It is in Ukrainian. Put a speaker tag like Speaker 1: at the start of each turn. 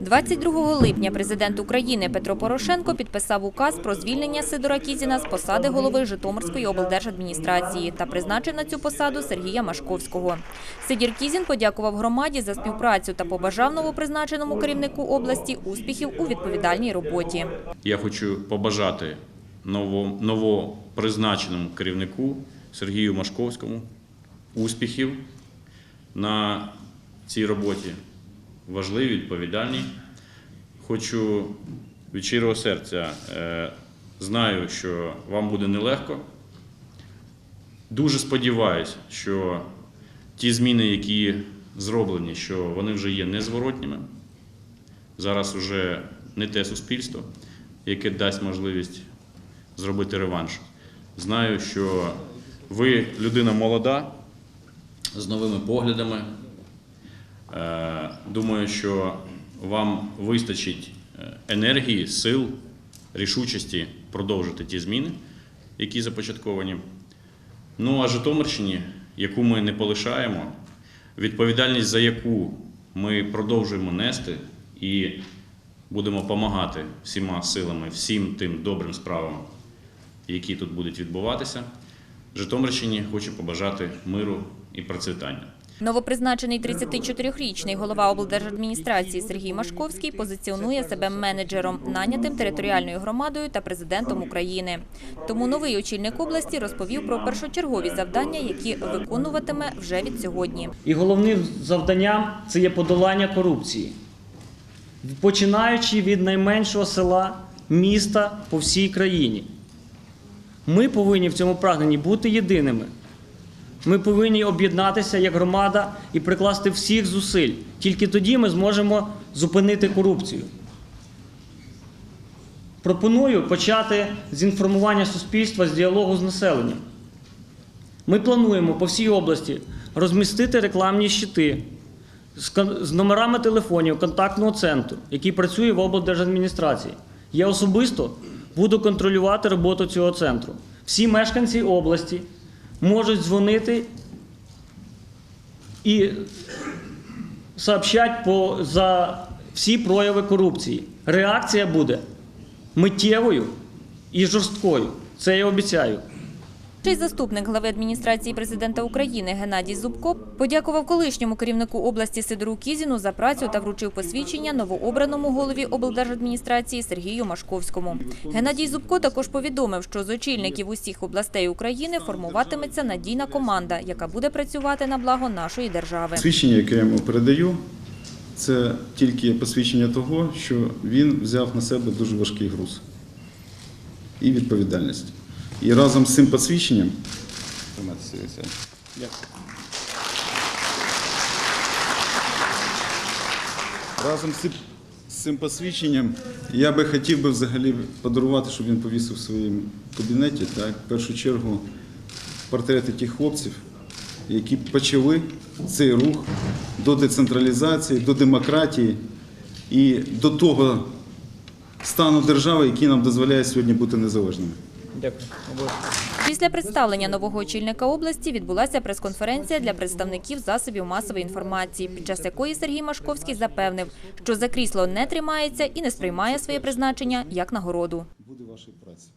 Speaker 1: 22 липня президент України Петро Порошенко підписав указ про звільнення Сидора Кізіна з посади голови Житомирської облдержадміністрації та призначив на цю посаду Сергія Машковського. Сидір Кізін подякував громаді за співпрацю та побажав новопризначеному керівнику області успіхів у відповідальній роботі.
Speaker 2: Я хочу побажати новопризначеному керівнику Сергію Машковському успіхів на цій роботі. Важливій, відповідальній. Хочу від щирого серця е, знаю, що вам буде нелегко. Дуже сподіваюся, що ті зміни, які зроблені, що вони вже є незворотніми. Зараз вже не те суспільство, яке дасть можливість зробити реванш. Знаю, що ви людина молода, з новими поглядами. Е, Думаю, що вам вистачить е, енергії, сил, рішучості продовжити ті зміни, які започатковані. Ну а Житомирщині, яку ми не полишаємо, відповідальність за яку ми продовжуємо нести і будемо допомагати всіма силами, всім тим добрим справам, які тут будуть відбуватися. Житомирщині хочу побажати миру і процвітання.
Speaker 1: Новопризначений 34-річний голова облдержадміністрації Сергій Машковський позиціонує себе менеджером, нанятим територіальною громадою та президентом України. Тому новий очільник області розповів про першочергові завдання, які виконуватиме вже від сьогодні.
Speaker 3: І головним завданням це є подолання корупції, починаючи від найменшого села, міста по всій країні. Ми повинні в цьому прагненні бути єдиними. Ми повинні об'єднатися як громада і прикласти всіх зусиль. Тільки тоді ми зможемо зупинити корупцію. Пропоную почати з інформування суспільства з діалогу з населенням. Ми плануємо по всій області розмістити рекламні щити з номерами телефонів контактного центру, який працює в облдержадміністрації. Я особисто буду контролювати роботу цього центру. Всі мешканці області можуть дзвонити і сообщать по, за всі прояви корупції. Реакція буде миттєвою і жорсткою. Це я обіцяю.
Speaker 1: Ще й заступник глави адміністрації президента України Геннадій Зубко подякував колишньому керівнику області Сидору Кізіну за працю та вручив посвідчення новообраному голові облдержадміністрації Сергію Машковському. Геннадій Зубко також повідомив, що з очільників усіх областей України формуватиметься надійна команда, яка буде працювати на благо нашої держави.
Speaker 4: Посвідчення, яке я йому передаю, це тільки посвідчення того, що він взяв на себе дуже важкий груз і відповідальність. І разом з цим посвідченням. Разом з цим, посвідченням я би хотів би взагалі подарувати, щоб він повісив в своєму кабінеті, так, в першу чергу, портрети тих хлопців, які почали цей рух до децентралізації, до демократії і до того стану держави, який нам дозволяє сьогодні бути незалежними.
Speaker 3: Дякую.
Speaker 1: Після представлення нового очільника області відбулася прес-конференція для представників засобів масової інформації, під час якої Сергій Машковський запевнив, що за крісло не тримається і не сприймає своє призначення як нагороду.
Speaker 4: Буде вашої праці.